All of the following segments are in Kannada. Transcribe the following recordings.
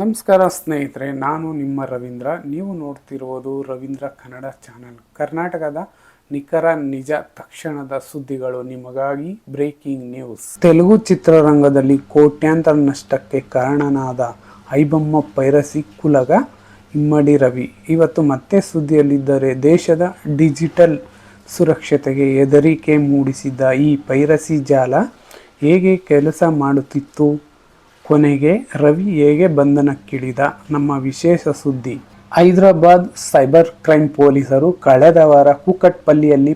ನಮಸ್ಕಾರ ಸ್ನೇಹಿತರೆ, ನಾನು ನಿಮ್ಮ ರವೀಂದ್ರ. ನೀವು ನೋಡ್ತಿರುವುದು ರವೀಂದ್ರ ಕನ್ನಡ ಚಾನಲ್. ಕರ್ನಾಟಕದ ನಿಖರ ನಿಜ ತಕ್ಷಣದ ಸುದ್ದಿಗಳು ನಿಮಗಾಗಿ ಬ್ರೇಕಿಂಗ್ ನ್ಯೂಸ್. ತೆಲುಗು ಚಿತ್ರರಂಗದಲ್ಲಿ ಕೋಟ್ಯಾಂತರ ನಷ್ಟಕ್ಕೆ ಕಾರಣನಾದ ಐಬಮ್ಮ ಪೈರಸಿ ಕುಲಗ ಇಮ್ಮಡಿ ರವಿ. ಇವತ್ತು ಮತ್ತೆ ಸುದ್ದಿಯಲ್ಲಿದ್ದರೆ ದೇಶದ ಡಿಜಿಟಲ್ ಸುರಕ್ಷತೆಗೆ ಹೆದರಿಕೆ ಮೂಡಿಸಿದ್ದ ಈ ಪೈರಸಿ ಜಾಲ ಹೇಗೆ ಕೆಲಸ ಮಾಡುತ್ತಿತ್ತು? ಕೊನೆಗೆ ರವಿ ಹೇಗೆ ಬಂಧನಕ್ಕಿಳಿದ? ನಮ್ಮ ವಿಶೇಷ ಸುದ್ದಿ. ಹೈದರಾಬಾದ್ ಸೈಬರ್ ಕ್ರೈಮ್ ಪೊಲೀಸರು ಕಳೆದ ವಾರ ಕುಕಟ್ಪಲ್ಲಿಯಲ್ಲಿ,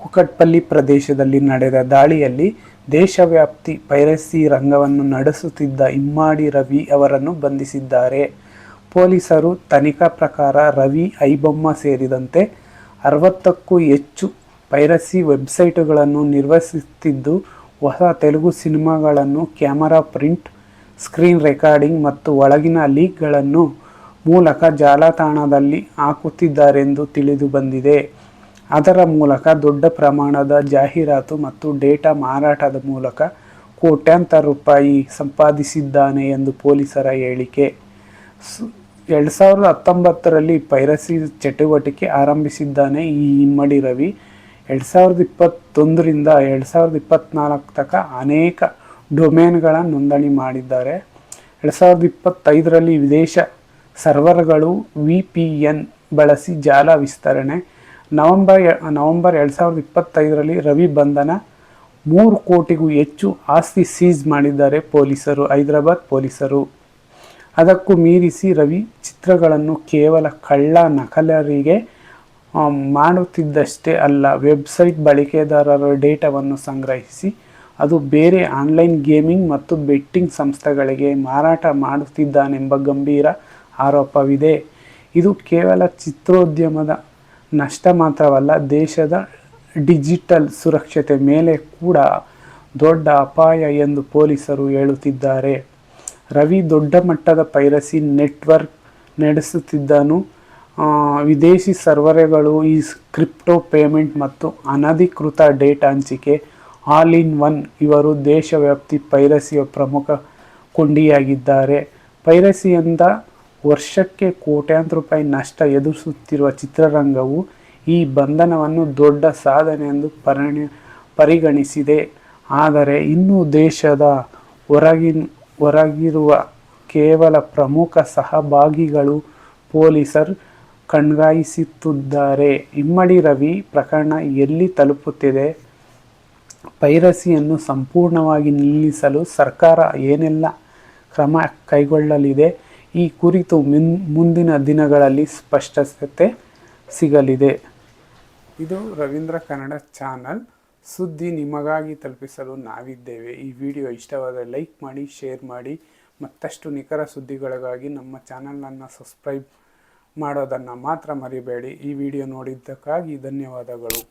ಕುಕಟ್ಪಲ್ಲಿ ಪ್ರದೇಶದಲ್ಲಿ ನಡೆದ ದಾಳಿಯಲ್ಲಿ ದೇಶವ್ಯಾಪ್ತಿ ಪೈರಸಿ ರಂಗವನ್ನು ನಡೆಸುತ್ತಿದ್ದ ಇಮ್ಮಾಡಿ ರವಿ ಅವರನ್ನು ಬಂಧಿಸಿದ್ದಾರೆ. ಪೊಲೀಸರು ತನಿಖಾ ಪ್ರಕಾರ ರವಿ ಐಬೊಮ್ಮ ಸೇರಿದಂತೆ ಅರವತ್ತಕ್ಕೂ ಹೆಚ್ಚು ಪೈರಸಿ ವೆಬ್ಸೈಟ್ಗಳನ್ನು ನಿರ್ವಹಿಸುತ್ತಿದ್ದು, ಹೊಸ ತೆಲುಗು ಸಿನಿಮಾಗಳನ್ನು ಕ್ಯಾಮರಾ, ಪ್ರಿಂಟ್ ಸ್ಕ್ರೀನ್ ರೆಕಾರ್ಡಿಂಗ್ ಮತ್ತು ಒಳಗಿನ ಲೀಕ್ಗಳನ್ನು ಮೂಲಕ ಜಾಲತಾಣದಲ್ಲಿ ಹಾಕುತ್ತಿದ್ದಾರೆಂದು ತಿಳಿದು ಬಂದಿದೆ. ಅದರ ಮೂಲಕ ದೊಡ್ಡ ಪ್ರಮಾಣದ ಜಾಹೀರಾತು ಮತ್ತು ಡೇಟಾ ಮಾರಾಟದ ಮೂಲಕ ಕೋಟ್ಯಾಂತರ ರೂಪಾಯಿ ಸಂಪಾದಿಸಿದ್ದಾನೆ ಎಂದು ಪೊಲೀಸರ ಹೇಳಿಕೆ. ಎರಡು ಸಾವಿರದ ಹತ್ತೊಂಬತ್ತರಲ್ಲಿ ಪೈರಸಿ ಚಟುವಟಿಕೆ ಆರಂಭಿಸಿದ್ದಾನೆ ಈ ಇಮ್ಮಡಿ ರವಿ. ಎರಡು ಸಾವಿರದ ಇಪ್ಪತ್ತೊಂದರಿಂದ ಎರಡು ಸಾವಿರದ ಇಪ್ಪತ್ತ್ನಾಲ್ಕು ತನಕ ಅನೇಕ ಡೊಮೇನ್ಗಳ ನೋಂದಣಿ ಮಾಡಿದ್ದಾರೆ. ಎರಡು ಸಾವಿರದ ಇಪ್ಪತ್ತೈದರಲ್ಲಿ ವಿದೇಶ ಸರ್ವರ್ಗಳು ವಿ ಪಿ ಎನ್ ಬಳಸಿ ಜಾಲ ವಿಸ್ತರಣೆ. ನವೆಂಬರ್ ನವಂಬರ್ ಎರಡು ಸಾವಿರದ ಇಪ್ಪತ್ತೈದರಲ್ಲಿ ರವಿ ಬಂಧನ ಮೂರು ಕೋಟಿಗೂ ಹೆಚ್ಚು ಆಸ್ತಿ ಸೀಸ್ ಮಾಡಿದ್ದಾರೆ ಪೊಲೀಸರು, ಹೈದರಾಬಾದ್ ಪೊಲೀಸರು. ಅದಕ್ಕೂ ಮೀರಿಸಿ ರವಿ ಚಿತ್ರಗಳನ್ನು ಕೇವಲ ಕಳ್ಳ ನಕಲರಿಗೆ ಮಾಡುತ್ತಿದ್ದಷ್ಟೇ ಅಲ್ಲ, ವೆಬ್ಸೈಟ್ ಬಳಕೆದಾರರ ಡೇಟಾವನ್ನು ಸಂಗ್ರಹಿಸಿ ಅದು ಬೇರೆ ಆನ್ಲೈನ್ ಗೇಮಿಂಗ್ ಮತ್ತು ಬೆಟ್ಟಿಂಗ್ ಸಂಸ್ಥೆಗಳಿಗೆ ಮಾರಾಟ ಮಾಡುತ್ತಿದ್ದಾನೆಂಬ ಗಂಭೀರ ಆರೋಪವಿದೆ. ಇದು ಕೇವಲ ಚಿತ್ರೋದ್ಯಮದ ನಷ್ಟ ಮಾತ್ರವಲ್ಲ, ದೇಶದ ಡಿಜಿಟಲ್ ಸುರಕ್ಷತೆ ಮೇಲೆ ಕೂಡ ದೊಡ್ಡ ಅಪಾಯ ಎಂದು ಪೊಲೀಸರು ಹೇಳುತ್ತಿದ್ದಾರೆ. ರವಿ ದೊಡ್ಡ ಮಟ್ಟದ ಪೈರಸಿ ನೆಟ್ವರ್ಕ್ ನಡೆಸುತ್ತಿದ್ದನು. ವಿದೇಶಿ ಸರ್ವರ್ಗಳು ಈ ಕ್ರಿಪ್ಟೋ ಪೇಮೆಂಟ್ ಮತ್ತು ಅನಧಿಕೃತ ಡೇಟಾ ಹಂಚಿಕೆ ಆಲ್ ಇನ್ ಒನ್ ಇವರು ದೇಶವ್ಯಾಪ್ತಿ ಪೈರಸಿಯ ಪ್ರಮುಖ ಕೊಂಡಿಯಾಗಿದ್ದಾರೆ. ಪೈರಸಿಯಿಂದ ವರ್ಷಕ್ಕೆ ಕೋಟ್ಯಾಂತರ ರೂಪಾಯಿ ನಷ್ಟ ಎದುರಿಸುತ್ತಿರುವ ಚಿತ್ರರಂಗವು ಈ ಬಂಧನವನ್ನು ದೊಡ್ಡ ಸಾಧನೆ ಎಂದು ಪರಿಣ, ಪರಿಗಣಿಸಿದೆ. ಆದರೆ ಇನ್ನೂ ದೇಶದ ಹೊರಗಿನ, ಹೊರಗಿರುವ ಕೇವಲ ಪ್ರಮುಖ ಸಹಭಾಗಿಗಳು ಪೊಲೀಸರು ಕಣ್ಗಾಯಿಸುತ್ತಿದ್ದಾರೆ ಇಮ್ಮಡಿ ರವಿ ಪ್ರಕರಣ ಎಲ್ಲಿ ತಲುಪುತ್ತಿದೆ? ಪೈರಸಿಯನ್ನು ಸಂಪೂರ್ಣವಾಗಿ ನಿಲ್ಲಿಸಲು ಸರ್ಕಾರ ಏನೆಲ್ಲ ಕ್ರಮ ಕೈಗೊಳ್ಳಲಿದೆ, ಈ ಕುರಿತು ಮುನ್, ಮುಂದಿನ ದಿನಗಳಲ್ಲಿ ಸ್ಪಷ್ಟತೆ ಸಿಗಲಿದೆ. ಇದು ರವೀಂದ್ರ ಕನ್ನಡ ಚಾನಲ್. ಸುದ್ದಿ ನಿಮಗಾಗಿ ತಲುಪಿಸಲು ನಾವಿದ್ದೇವೆ. ಈ ವಿಡಿಯೋ ಇಷ್ಟವಾದರೆ ಲೈಕ್ ಮಾಡಿ, ಶೇರ್ ಮಾಡಿ. ಮತ್ತಷ್ಟು ನಿಖರ ಸುದ್ದಿಗಳಿಗಾಗಿ ನಮ್ಮ ಚಾನಲನ್ನು ಸಬ್ಸ್ಕ್ರೈಬ್ ಮಾಡೋದನ್ನು ಮಾತ್ರ ಮರಿಬೇಡಿ. ಈ ವಿಡಿಯೋ ನೋಡಿದ್ದಕ್ಕಾಗಿ ಧನ್ಯವಾದಗಳು.